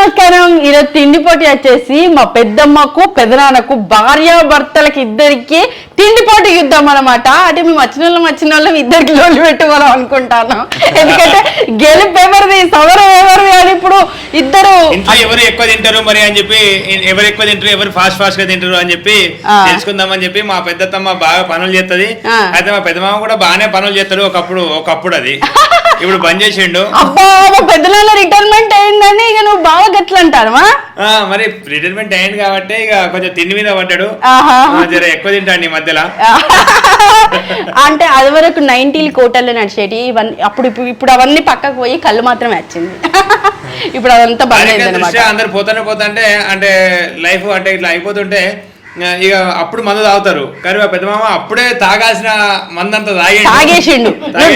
నమస్కారం. ఈరోజు తిండి పోటీ వచ్చేసి మా పెద్దమ్మకు పెదనాన్నకు భార్య భర్తలకి ఇద్దరికి తిండి పోటీ యుద్ధం అనమాట అంటే మేము వచ్చిన వాళ్ళం వచ్చిన వాళ్ళం ఇద్దరికి లోన్లు పెట్టుకోవాలం అనుకుంటాను. ఎందుకంటే గెలుపు ఎవరిది సవరం ఎవరిది అని ఇప్పుడు ఇద్దరు ఎవరు ఎక్కువ తింటారు మరి అని చెప్పి ఎవరు ఎక్కువ తింటారు ఎవరు ఫాస్ట్ ఫాస్ట్గా తింటారు అని చెప్పి ఆ. తెలుసుకుందామని చెప్పి మా పెద్దత్తమ్మ బాగా పనులు చేస్తది. అయితే మా పెద్దమామ కూడా బాగానే పనులు చేస్తాడు ఒకప్పుడు ఒకప్పుడు అది. ఇప్పుడు బంద్ చేసిండు. అబ్బా పెద్దనాన్న రిటైర్మెంట్ అయిందని ఇక నువ్వు బాగా గట్ల అంటారమా ఆ, మరి రిటైర్మెంట్ అయింది కాబట్టి ఇక కొంచెం తిండి మీద పడ్డాడు. జర ఎక్కువ తింటాడు ఈ మధ్యలో. అంటే అది వరకు నైన్టీలు కోటల్లో నడిచేటి ఇవన్నీ అప్పుడు ఇప్పుడు అవన్నీ పక్కకు పోయి కళ్ళు మాత్రమే వచ్చింది ఇప్పుడు అదంతా దృష్ట్యా అందరు పోతానే పోతుంటే అంటే లైఫ్ అంటే ఇట్లా అయిపోతుంటే ఇక అప్పుడు మందు తాగుతారు. కానీ మా పెద్దమామ అప్పుడే తాగాల్సిన మందంతా తాగేసి తాగేసిండు. నువ్వు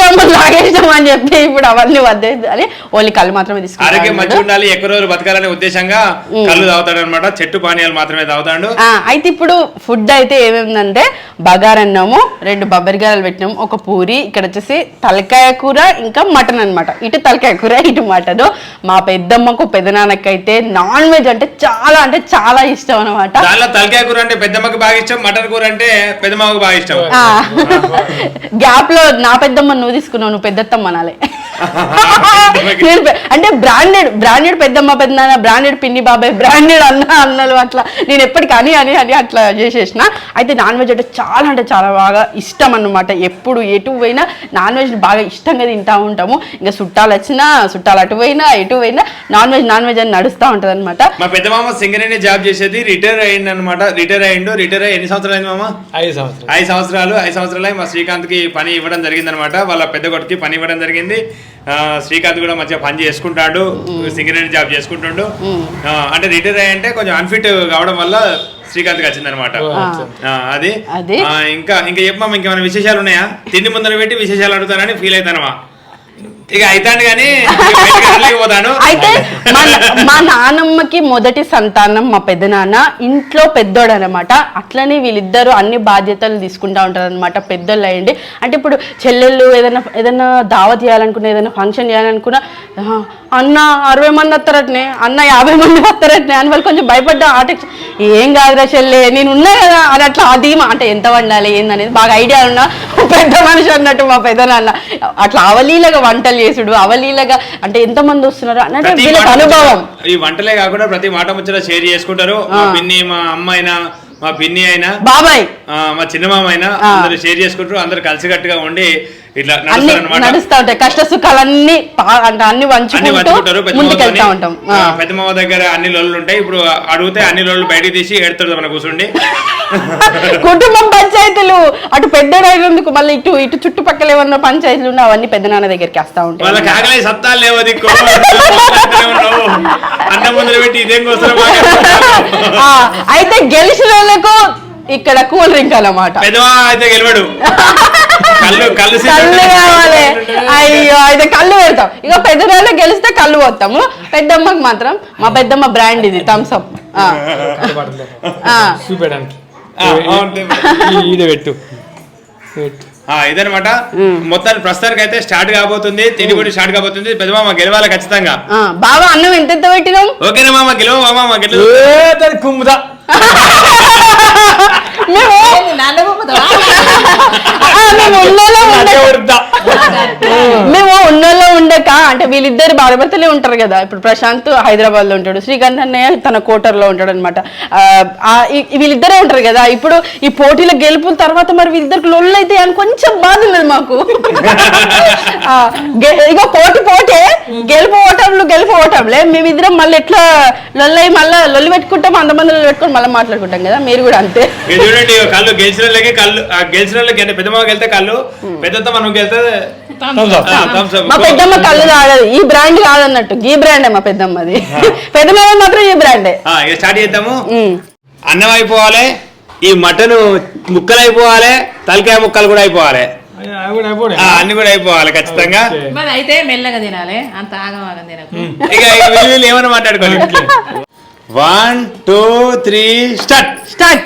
గమ్ములు తాగేసాం అని చెప్పి ఇప్పుడు అవన్నీ వద్దేది అని ఓన్లీ కళ్ళు మాత్రమే ఆరోగ్యం మంచిగా తీసుకుంటాడు ఉండాలి. ఎక్కువ రోజులు బతకాలనే ఉద్దేశంగా కళ్ళు తాగుతాడు అనమాట చెట్టు పానీయాలు మాత్రమే తాగుతాడు. అయితే ఇప్పుడు ఫుడ్ అయితే ఏమేమిందంటే బగారన్నము రెండు బబ్బరిగాయలు పెట్టినాము ఒక పూరి ఇక్కడ వచ్చేసి తలకాయ కూర ఇంకా మటన్ అన్నమాట. ఇటు తలకాయ కూర ఇటు మటన్. మా పెద్దమ్మకు పెదనాన్నకైతే నాన్ వెజ్ అంటే చాలా అంటే చాలా ఇష్టం అనమాట తలకాయ కూర అంటే పెద్దమ్మకి బాగా ఇష్టం మటన్ కూర అంటే పెద్దమ్మకి బాగా ఇష్టం. గ్యాప్లో నా పెద్దమ్మ నువ్వు తీసుకున్నావు నువ్వు పెద్దత్తమ్మ అనాలి. నేను అంటే బ్రాండెడ్ బ్రాండెడ్ పెద్దమ్మ పెద్దనాన్న బ్రాండెడ్ పిన్ని బాబాయ్ బ్రాండెడ్ అన్న అన్నలు అట్లా నేను ఎప్పటికీ అని అని అని అట్లా చేసేసిన. అయితే నాన్ వెజ్ అంటే చాలా అంటే చాలా బాగా ఇష్టం అన్నమాట. ఎప్పుడు ఎటు పోయినా నాన్ వెజ్ బాగా ఇష్టంగా తింటా ఉంటాము. ఇంకా చుట్టాలు వచ్చినా చుట్టాలు అటు పోయినా ఎటు పోయినా నాన్ వెజ్ నాన్ వెజ్ అని నడుస్తూ ఉంటుంది అనమాట మా పెద్ద మామ సింగరేణి జాబ్ చేసేది రిటైర్ అయింది అనమాట రిటైర్ అయ్యిండు రిటైర్ అయ్యి ఎన్ని సంవత్సరాలు అయింది మామ? ఐదు సంవత్సరాలు. ఐదు సంవత్సరాలు ఐదు సంవత్సరాలు మా శ్రీకాంత్కి పని ఇవ్వడం జరిగింది అనమాట వాళ్ళ పెద్ద కొడుకు పని ఇవ్వడం జరిగింది. శ్రీకాంత్ కూడా మంచిగా పని చేసుకుంటాడు. సింగరేణి జాబ్ చేసుకుంటుండు. అంటే రిటైర్ అయ్యి అంటే కొంచెం అన్ఫిట్ కావడం వల్ల శ్రీకాంత్కి వచ్చింది అనమాట. అది. ఇంకా ఇంకా చెప్పమ్మా ఇంకేమైనా విశేషాలు ఉన్నాయా? తిండి ముందర పెట్టి విశేషాలు అడుగుతానని ఫీల్ అవుతానమా ఇక అవుతాను కానీ అయితే మా మా నానమ్మకి మొదటి సంతానం మా పెద్దనాన్న ఇంట్లో పెద్దోడు అనమాట అట్లనే వీళ్ళిద్దరూ అన్ని బాధ్యతలు తీసుకుంటా ఉంటారు అనమాట పెద్దోళ్ళు అయ్యండి. అంటే ఇప్పుడు చెల్లెళ్ళు ఏదైనా ఏదైనా దావత్ చేయాలనుకున్నా ఏదైనా ఫంక్షన్ చేయాలనుకున్నా అన్న అరవై మంది వస్తారట్నే అన్న యాభై మంది వస్తారట్నే అని వాళ్ళు కొంచెం భయపడ్డా ఆట ఏం కాదురా చెల్లె నేను ఉన్నా కదా అని అట్లా అది అంటే ఎంత వండాలి ఏందనేది బాగా ఐడియా ఉన్నా పెద్ద మనిషి అన్నట్టు మా పెద్దనాన్న అట్లా అవలీలగా వంటలు చేసుడు అవలీలగా అంటే ఎంత మంది వస్తున్నారు అంటే వీళ్ళకి అనుభవం. ఈ వంటలే కాకుండా ప్రతి మాట ముచ్చట షేర్ చేసుకుంటారు. మా పిన్ని మా అమ్మ అయినా మా పిన్ని అయినా బాబాయ్. మా చిన్నమామ అయినా. అందరూ షేర్ చేసుకుంటారు. అందరు కలిసికట్టుగా ఉండి ఇట్లా అన్ని నడుస్తా ఉంటాయి. కష్ట సుఖాలన్నీ అన్ని వంచుకుంటూ పెద్ద ముందుకెళ్తా ఉంటాం. ఆ. పెద్ద మామ దగ్గర అన్ని లోళ్ళు ఉంటాయి. ఇప్పుడు అడిగితే అన్ని లోళ్ళు బయటికి తీసి ఎడతాడు మన కూర్చుండి కుటుంబం పంచాయతీలు. అటు పెద్దడైనందుకు మళ్ళీ ఇటు ఇటు చుట్టుపక్కల ఏమన్నా పంచాయతీలు ఉన్నా అవన్నీ పెద్ద నాన్న దగ్గరికి వస్తా ఉంటాయి. వాళ్ళకి ఆకలి సత్తాలు లేవు దిక్కు అన్నం ముందర పెట్టి ఇదేం కోసం ఆ, అయితే గెలిచిన వాళ్ళకు ఇక్కడ కూల్ డ్రింక్ అన్నమాట. పెద్దమా అయితే గెలవడు. కళ్ళు కావాలి. అయ్యో అయితే కళ్ళు పెడతాం. ఇక పెద్దనాన్న గెలిస్తే కళ్ళు పోతాము. పెద్దమ్మకి మాత్రం మా పెద్దమ్మ బ్రాండ్ ఇది థమ్స్ అప్ చూపెట్టడానికి. పెట్టు. పెట్టు. ఆ, ఇదనమాట మొత్తానికి ప్రస్తుతానికి అయితే స్టార్ట్ కాబోతుంది. తిండి కూడా స్టార్ట్ కాబోతుంది. పెద్దమామ గెలవాలి ఖచ్చితంగా. బాబా అన్నం ఎంత ఎంత పెట్టినాం ఓకేనా మామ? గెలవ మామ? గెలవ? కుమ్ముదా? మేము ఆ, మేము ఉన్నోళ్ళం అదే ఉండక ఉడుతా మేము వీళ్ళిద్దరు భార్యభర్తలే ఉంటారు కదా. ఇప్పుడు ప్రశాంత్ హైదరాబాద్లో ఉంటాడు శ్రీకాంత్ అన్నయ్య తన కోటర్లో ఉంటాడు అనమాట వీళ్ళిద్దరే ఉంటారు కదా. ఇప్పుడు ఈ పోటీల గెలుపుల తర్వాత మరి వీళ్ళిద్దరికి లొల్లు అయితే అని కొంచెం బాధ ఉన్నది మాకు. ఆ, గె- ఇక పోటీ పోటే గెలుపు ఓటంలు గెలుపు ఓటంలే మేమిద్దరం మళ్ళీ ఎట్లా లొల్లై మళ్ళీ లొల్లి పెట్టుకుంటాం అంతమంది లొల్లి పెట్టుకొని మళ్ళీ మాట్లాడుకుంటాం కదా. మీరు కూడా అంతే. చూడండి ఇగో కళ్ళు గెలిచిన వాళ్ళకి కళ్ళు ఆ గెలిచిన వాళ్ళకి అంటే పెద్దమ్మ వెళ్తే కళ్ళు మనం వెళ్తే. మా పెద్దమ్మ కళ్ళు తాగదు. ఈ బ్రాండ్ కాదన్నట్టు. ఈ బ్రాండే మా పెద్దమ్మది పెద్దమ్మ మాత్రం ఈ బ్రాండే. స్టార్ట్ చేద్దాము. అన్నం అయిపోవాలి ఈ మటన్ ముక్కలు అయిపోవాలి తలకాయ ముక్కలు కూడా అయిపోవాలి. అన్ని కూడా అయిపోవాలి ఖచ్చితంగా. మరి అయితే మెల్లగా తినాలి అంత ఆగమాగం ఇక ఏమైనా మాట్లాడుకోవాలి one two three start start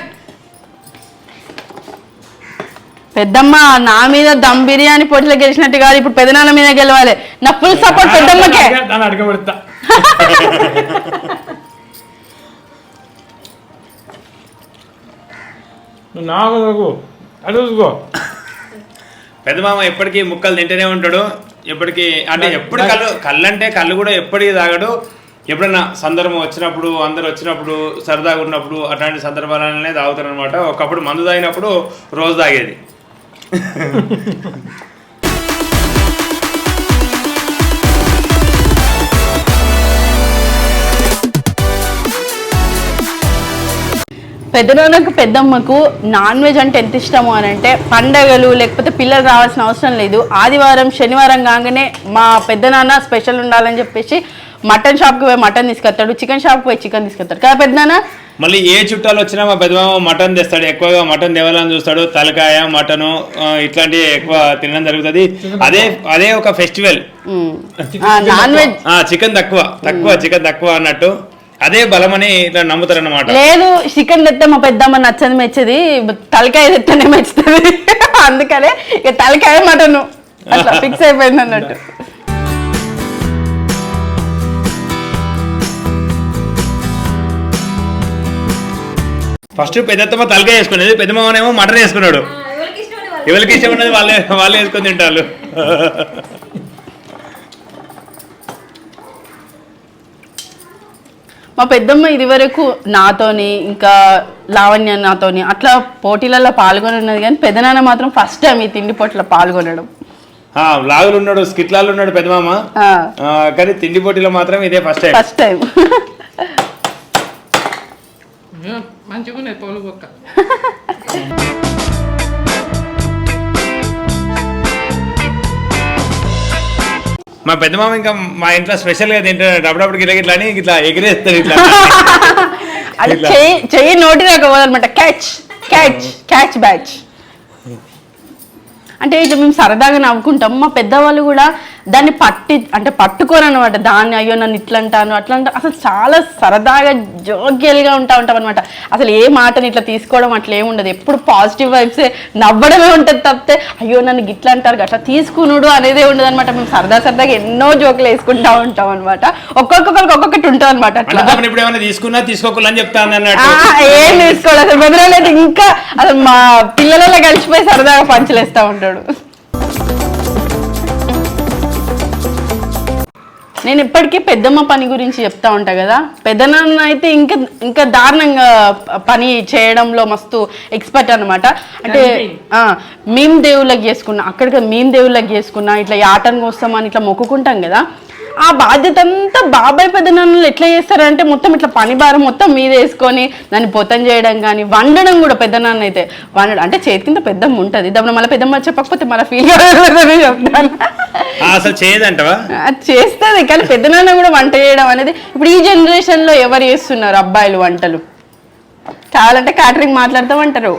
పెద్దమ్మ నా మీద దమ్ బిర్యానీ పోటీలో గెలిచినట్టు కాదు ఇప్పుడు పెదనాన్న మీద గెలవాలి. నా ఫుల్ సపోర్ట్ పెద్దమ్మకే. దాన్ని అడగబెడతా నువ్వు నాకు నాకు అడుగుకో పెద్ద మామ ఎప్పటికీ ముక్కలు తింటూనే ఉంటాడు. ఎప్పటికీ అంటే ఎప్పుడు కళ్ళు కళ్ళు అంటే కళ్ళు కూడా ఎప్పటికీ తాగడు. ఎప్పుడన్నా సందర్భం వచ్చినప్పుడు అందరు వచ్చినప్పుడు సరదాగా ఉన్నప్పుడు అట్లాంటి సందర్భాలనే తాగుతారు అనమాట ఒకప్పుడు మందు తాగినప్పుడు రోజు తాగేది. పెద్దనాన్నకు పెద్దమ్మకు నాన్ వెజ్ అంటే ఎంత ఇష్టము అని అంటే పండగలు లేకపోతే పిల్లలు రావాల్సిన అవసరం లేదు. ఆదివారం శనివారం కాగానే మా పెద్దనాన్న స్పెషల్ ఉండాలని చెప్పేసి మటన్ షాప్కి పోయి మటన్ తీసుకొస్తాడు చికెన్ షాప్కి పోయి చికెన్ తీసుకొస్తాడు. కదా పెద్దనాన్న? మళ్ళీ ఏ చుట్టాలు వచ్చినా మా పెద్దమామ మటన్ తెస్తాడు. ఎక్కువగా మటన్ తేవాలని చూస్తాడు. తలకాయ మటను ఇట్లాంటివి ఎక్కువ తినడం జరుగుతుంది. అదే అదే ఒక ఫెస్టివల్. Non veg. చికెన్ తక్కువ. తక్కువ చికెన్ తక్కువ అన్నట్టు. అదే బలమని ఇట్లా నమ్ముతారు అన్నమాట లేదు చికెన్ తెస్తే మా పెద్దమ్మ నచ్చని మెచ్చది. తలకాయ తెత్తేనే మెచ్చుతుంది. అందుకనే ఇక తలకాయ మటను. అట్లా ఫిక్స్ అయిపోయింది అన్నట్టు. ఫస్ట్ పెద్దత్తమ్మ తలకాయ వేసుకునేది పెద్ద మామనేమో మటన్ వేసుకున్నాడు. ఎవరికి ఇష్టం ఉన్నది వాళ్ళే వాళ్ళే వేసుకొని తింటారు. మా పెద్దమ్మ ఇది వరకు నాతోని ఇంకా లావణ్య నాతోని అట్లా పోటీలలో పాల్గొని ఉన్నది కానీ పెద్దనాన్న మాత్రం ఫస్ట్ టైం ఈ తిండి పోటీలో పాల్గొనడం. ఆ, లాగులు ఉన్నాడు స్కిట్లాలు ఉన్నాడు పెద్ద మామ ఆ, కానీ తిండి పోటీలో మాత్రం ఇదే ఫస్ట్ టైం. First time. మంచిగా తోలు బొక్క మా పెద్ద మామ ఇంకా మా ఇంట్లో స్పెషల్గా తింటాడు. అప్పుడప్పుడు గిట్ల గిట్లా అని ఇట్లా ఇట్లా. అది ఇట్లా. చెయ్యి చెయ్యి నోటి దాకా పోదనమాట క్యాచ్ క్యాచ్ క్యాచ్ బ్యాచ్ అంటే ఇట్లా మేము సరదాగా నవ్వుకుంటాం. మా పెద్దవాళ్ళు కూడా దాన్ని పట్టి అంటే పట్టుకోరు అనమాట దాన్ని అయ్యో నన్ను ఇట్లా అంటాను అట్లా అంటా అసలు చాలా సరదాగా జోగ్యల్గా ఉంటా ఉంటాం అనమాట అసలు ఏ మాటని ఇట్లా తీసుకోవడం అట్లా ఏమి ఉండదు. ఎప్పుడు పాజిటివ్ వైబ్సే నవ్వడమే ఉంటుంది తప్పితే అయ్యో నన్ను గిట్లా అంటారు అట్లా తీసుకునుడు అనేదే ఉండదు అనమాట మేము సరదా సరదాగా ఎన్నో జోకులు వేసుకుంటా ఉంటాం అనమాట ఒక్కొక్కరికి ఒక్కొక్కటి ఉంటుంది అనమాట అట్లా తీసుకున్నా తీసుకోకుండా చెప్తాను ఏం తీసుకోడు అసలు ఇంకా అసలు మా పిల్లలలో కలిసిపోయి సరదాగా పంచలేస్తా ఉంటాడు. నేను ఇప్పటికీ పెద్దమ్మ పని గురించి చెప్తా ఉంటా కదా. పెద్దనాన్న అయితే ఇంకా ఇంకా దారుణంగా పని చేయడంలో మస్తు ఎక్స్పర్ట్ అన్నమాట. అంటే ఆ, మేము దేవుళ్ళకి చేసుకున్నా అక్కడికి మేము దేవుళ్ళకి చేసుకున్నా ఇట్లా యాటను కోస్తామని ఇట్లా మొక్కుకుంటాం కదా. ఆ బాధ్యత అంతా బాబాయ్ పెద్దనాన్నలు ఎట్లా చేస్తారంటే మొత్తం ఇట్లా పని భారం మొత్తం మీద వేసుకొని దాన్ని పొతం చేయడం కానీ వండడం కూడా పెద్దనాన్న అయితే. వండడం అంటే చేతి కింద పెద్దమ్మ ఉంటుంది. దాని మళ్ళీ పెద్దమ్మ చెప్పకపోతే మళ్ళీ ఫీల్ కాదని చెప్తాను. ఆ, అసలు చేయదంటవా? అది చేస్తుంది కానీ పెద్దనాన్న కూడా వంట చేయడం అనేది ఇప్పుడు ఈ జనరేషన్లో ఎవరు చేస్తున్నారు అబ్బాయిలు వంటలు? కావాలంటే క్యాటరింగ్ మాట్లాడతామంటారు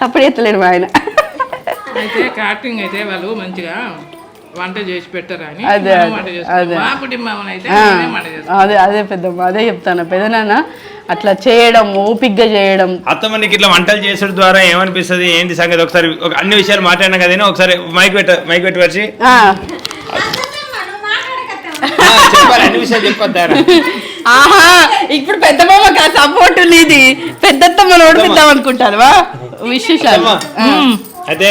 సపోర్ట్ మా ఆయన. అయితే క్యాటరింగ్ అయితే వాళ్ళు మంచిగా వంట చేసి పెట్టరు అని అదే, అదే, అదే. చేసుకుంటాం మా కుటుంబం అయితే ఆ, మేమే వంట చేస్తాం అదే అదే పెద్దమ్మ అదే చెప్తాను. పెద్దనాన్న అట్లా చేయడం ఓపిగ్గా చేయడం. అత్తమ్మ నీకు ఇట్లా వంటలు చేసడం ద్వారా ఏమనిపిస్తుంది? ఏంటి సంగతి? ఒకసారి ఒక అన్ని విషయాలు మాట్లాడినా కదా ఒకసారి మైక్ పెట్ట మైక్ పెట్టి వచ్చి ఆ, చెప్పాలి అన్ని విషయాలు చెప్పొద్దారా ఆహా ఇప్పుడు పెద్దమ్మ సపోర్ట్ నీది. పెద్దత్తమ్మ ఓడిపిద్దాం అనుకుంటారువా విశేషాలు. అయితే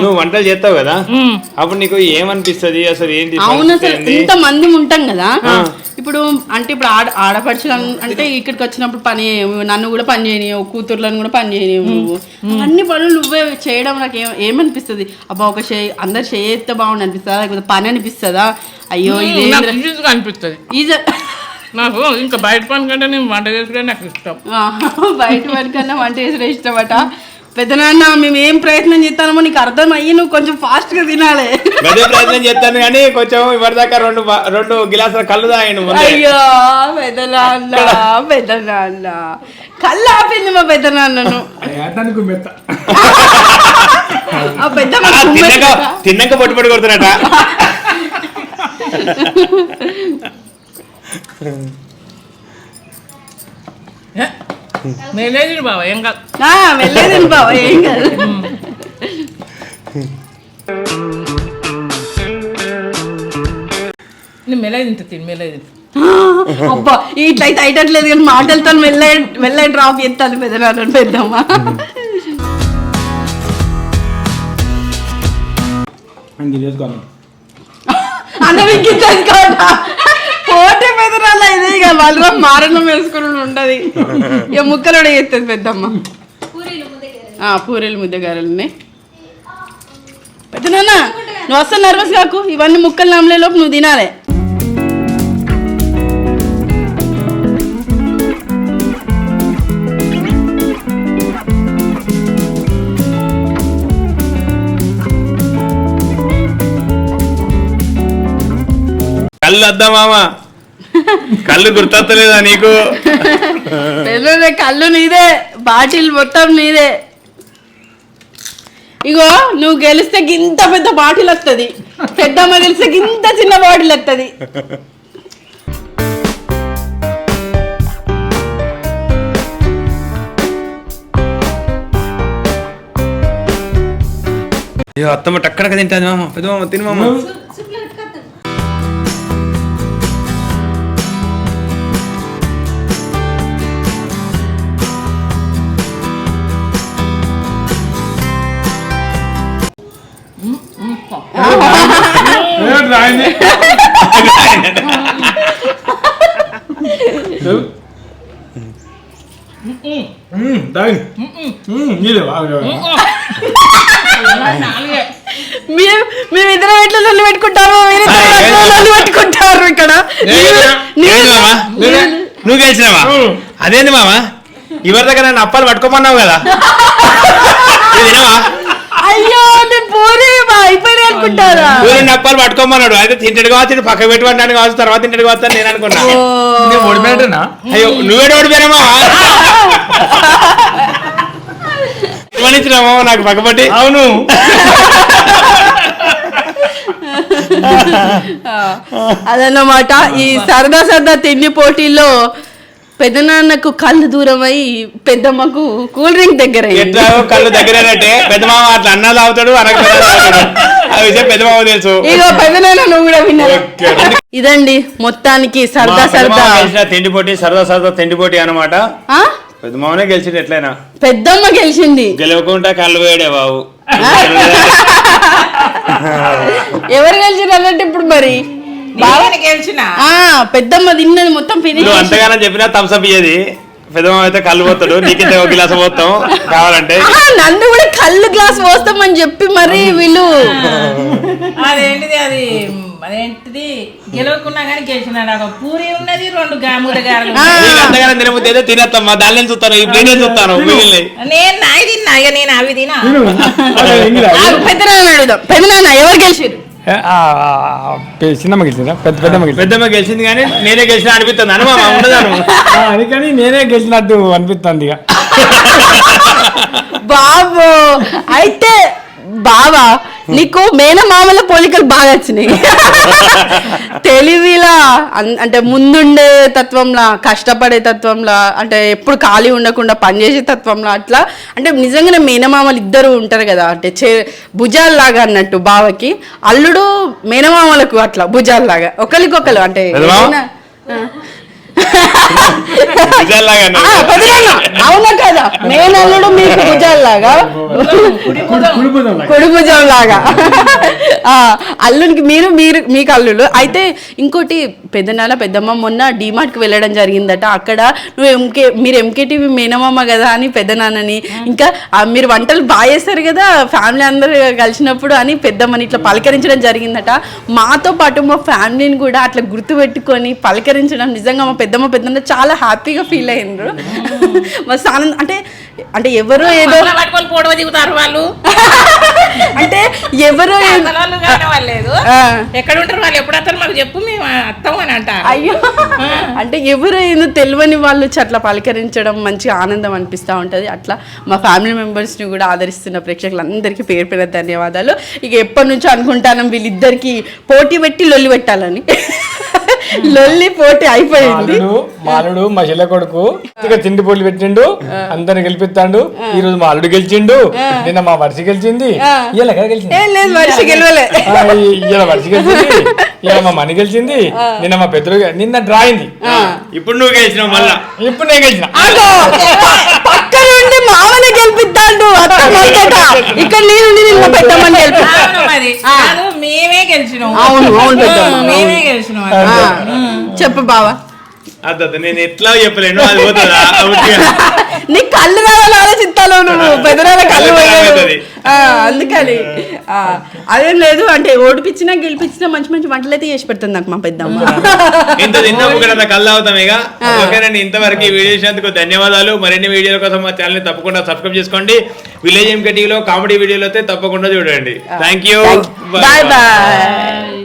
నువ్వు వంటలు చేస్తావు కదా? అప్పుడు నీకు ఏమనిపిస్తుంది? అసలు ఏంటి అవును అసలు? ఇంత మంది ఉంటాం కదా. ఇప్పుడు అంటే ఇప్పుడు ఆడ ఆడపడుచులు అంటే ఇక్కడికి వచ్చినప్పుడు పని నన్ను కూడా పని చేయనియవు కూతుర్లను కూడా పని చేయనియవు నువ్వు అన్ని పనులు నువ్వే చేయడం నాకు ఏం ఏమనిపిస్తుంది? అబ్బా ఒక చేయి అందరు చేస్తే బాగుండు అనిపిస్తుందా? లేకపోతే పని అనిపిస్తుందా? అయ్యో ఇదే అనిపిస్తుంది. ఈజ నాకు ఇంకా బయట పని కంటే నేను వంట చేసుకుంటే నాకు ఇష్టం. బయట వాడికన్నా వంట చేసిన ఇష్టమట. పెద్దనాన్న మేము ఏం ప్రయత్నం చేస్తామో నీకు అర్థం అయ్యి నువ్వు కొంచెం fast గా తినాలి ప్రయత్నం చేస్తాను కానీ కొంచెం ఇవరిదాకా రెండు రెండు గిలాసుల కళ్ళు తాగాను అయ్యో పెద్దనాన్న పెద్దనాన్న కళ్ళు ఆపింది మా పెద్దనాన్నను ఏటానికి మెత్త ఆ పెద్ద తిన్నాక పొట్టు పొట్టు కొడుతున్నట నేనేది బాబా ఏం కాదు. బావ ఏం కాదు. నేను మెలై తింటా తిని మెలై తింటా. అబ్బా ఇట్లయితే అయ్యట్లేదు కానీ మాటలతో వెళ్ళ వెళ్ళ డ్రాప్ ఎత్తాను పెద్దనాన్న పెద్దమ్మ. ఇంక చేసుకోవాలి పోటీ పెద్దనాన్న ఇదే? ఇక వాళ్ళు మారణం వేసుకుని ఉండదు ఇక ముక్కలు కూడా చేస్తుంది పెద్దమ్మ. ఆ, పూరీలు ముద్దగారల్ని పెద్దనాన్న నువ్వు అసలు నర్వస్ కాకు? ఇవన్నీ ముక్కలు నమ్మలే లోపు నువ్వు తినాలి. కళ్ళు వద్దా మామ. కళ్ళు గుర్తొస్తలేదా నీకు? కళ్ళు నీదే బాటిల్ మొత్తం నీదే. ఇగో నువ్వు గెలిస్తే ఇంత పెద్ద బాటిల్ వస్తుంది పెద్దమ్మ గెలిస్తే ఇంత చిన్న బాటిల్ వస్తుంది అయ్యో అత్తమ్మ టక్కడక తింటాది మామ. పెద్ద మామ తిను మామ. మేమిద్దరం ఎట్లా లొల్లి ఎట్లా లొల్లి పెట్టుకుంటారు ఇక్కడ. నువ్వు గెలిచినావా? అదేంది మామ? ఎవరి దగ్గర నన్ను అప్పాలు పట్టుకోమన్నావు కదా? అయ్యో పూరి అయిపోయి అనుకుంటారా? ఊరిని అప్పాలు పట్టుకోమన్నాడు. అయితే తింటాడు కావచ్చు పక్క పెట్టుకుంటాను కావచ్చు తర్వాత తింటాడు కావచ్చు అని నేను అనుకున్నా. నేను ఓడిపోయినట్టేనా అయ్యో నువ్వే ఓడిపోయినామా గమనించినామా నాకు పక్కపట్టి? అవును. అదన్నమాట. ఈ సరదా సరదా తిండి పోటీల్లో పెద్దనాన్నకు కళ్ళు దూరమై పెద్దమ్మకు కూల్ డ్రింక్ దగ్గర. ఎట్లా కళ్ళు దగ్గరేనంటే పెద్ద మామ అట్లా అన్నా తాగుతాడు అనక తాగుతాడు. ఆ విషయం పెద్ద మామ తెలుసు. ఇగో పెద్దనాన్న నువ్వు కూడా ఇదండి మొత్తానికి సరదా సరదా. మామ గెలిచిన తిండి పోటీ సరదా సరదా తిండి పోటీ అనమాట ఆ? పెద్ద మామనే గెలిచిండు ఎట్లయినా. పెద్దమ్మ గెలిచింది. గెలవకుండా కళ్ళు వేడే బాబు. ఎవరు గెలిచింది అన్నట్టు ఇప్పుడు మరి? గెలిచిన పెద్దమ్మ తిన్నది మొత్తం ఫినిష్ అంతగానో చెప్పినా థమ్స్అప్ ఇయ్యేది. పెద్ద మామ అయితే కళ్ళు పోతాడు నీకింత ఒక గిలాస పోతాం కావాలంటే. నన్ను కూడా కళ్ళు గ్లాస్ పోస్తామని చెప్పి మరి వీళ్ళు. అదేంటిది అది అదేంటిది? గెలవకున్నా కానీ గెలిచినాడు. ఒక పూరి ఉన్నది రెండు ఆ. నీకు అంతగానో తినబుద్ధి అయితే తినేస్తామ్మా దాన్ని చూస్తాను ఈ ప్లేట్ చూస్తాను నేను నాయి తిన్నా ఇక నేను అవి తినా. ఆ, పెద్దనాన్న అడుగుదాం. పెద్దనాన్న ఎవరు గెలిచారు చిన్నమ్మ గెలిచిందా? పెద్ద పెద్దమ్మ గెలిచింది? పెద్దమ్మ గెలిచింది కానీ నేనే గెలిచిన అనిపిస్తుంది. అనుమా ఉండదాను అందుకని నేనే గెలిచినట్టు అనిపిస్తుంది ఇక. బాబో అయితే బావా నీకు మేనమామల పోలికలు బాగా వచ్చినాయి. తెలివిలా అంటే ముందుండే తత్వంలా కష్టపడే తత్వంలా అంటే ఎప్పుడు ఖాళీ ఉండకుండా పనిచేసే తత్వంలా అట్లా అంటే నిజంగానే మేనమామలు ఇద్దరు ఉంటారు కదా అంటే చే భుజాల్లాగా అన్నట్టు బావకి అల్లుడు మేనమామలకు అట్లా భుజాల్లాగా ఒకరికొకరు అంటే పెదమామ? ఏదైనా- ఆ. నిజాల్లాగా ఆ, పెదనాన్న, అవునా కదా? మేనల్లుడు మీకు భుజాల్లాగా? కుడి భుజం. లాగా ఆ, అల్లునికి మీరు మీరు మీకు అల్లుడు అయితే ఇంకోటి పెద్దనాన్న పెద్దమ్మ మొన్న కి వెళ్ళడం జరిగిందట. అక్కడ నువ్వు ఎంకే మీరు ఎంకేటీవీ మేనమామ కదా అని పెద్దనాన్నని. ఇంకా మీరు వంటలు బాగా చేస్తారు కదా ఫ్యామిలీ అందరూ కలిసినప్పుడు అని పెద్దమ్మని ఇట్లా పలకరించడం జరిగిందట. మాతో పాటు మా ఫ్యామిలీని కూడా అట్లా గుర్తుపెట్టుకొని పలకరించడం నిజంగా మా పెద్దమ్మ పెద్దన్న చాలా హ్యాపీగా ఫీల్ అయ్యిండ్రు. మస్తు ఆనందం అంటే అంటే ఎవరో ఏదో పొడవ దిగుతారు వాళ్ళు. అంటే ఎవరో లేదు. ఎక్కడ ఉంటారు వాళ్ళు? ఎప్పుడు వస్తారు? మాకు చెప్పు మేము అత్తం అని అంటారు అయ్యో. అంటే ఎవరో ఏదో తెలియని వాళ్ళు అట్లా పలకరించడం మంచి ఆనందం అనిపిస్తూ ఉంటుంది. అట్లా మా ఫ్యామిలీ మెంబర్స్ని కూడా ఆదరిస్తున్న ప్రేక్షకులందరికీ పేరు పేరు ధన్యవాదాలు. ఇక ఎప్పటి నుంచో అనుకుంటాను వీళ్ళిద్దరికి పోటీ పెట్టి లొల్లి పెట్టాలని. లొల్లి పోటీ అయిపోయింది. మాలుడు మాలుడు మా చెల్లె కొడుకు తిండి పోటీ పెట్టిండు అందరిని గెలిపిస్తాడు. ఈ రోజు మా అల్లుడు గెలిచిండు నిన్న మా వర్షి గెలిచింది. ఇలా గెలిచింది? గెలవలే. ఇలా వర్షి గెలిచింది. మా మని గెలిచింది. నిన్న మా పెద్దలు నిన్న డ్రా అయింది. ఇప్పుడు నువ్వు గెలిచినావు మళ్ళా. ఇప్పుడు నేను గెలిచిన. నుండి మామని మొదట. ఇక్కడ నేను నిన్న పెట్టమని గెలిపి అవును మరి. కాదు మేమే గెలిచినాం. అవును, అవును. మేమే గెలిచినాం. చెప్పు బావా. అద్దద్దు నేను ఎట్లా చెప్పలేను అది పోతుందా. నీ కళ్ళు రావాలని ఆలోచిస్తాను నువ్వు పెద్దనాల కళ్ళు కళ్ళు అందుకని. అదేం లేదు అంటే ఓడిపించినా గెలిపించినా మంచి మంచి వంటలు అయితే చేసి పెడుతుంది నాకు మా పెద్దమ్మ. ఇంత తిన్నాము కూడా కళ్ళు అవుతాం ఇక. ఓకేనండి ఇంతవరకు ఈ వీడియో చేసినందుకు ధన్యవాదాలు. మరిన్ని వీడియోల కోసం మా ఛానల్ తప్పకుండా సబ్స్క్రైబ్ చేసుకోండి. విలేజ్ ఎంకటీలో కామెడీ వీడియోలు అయితే తప్పకుండా చూడండి. Thank you bye bye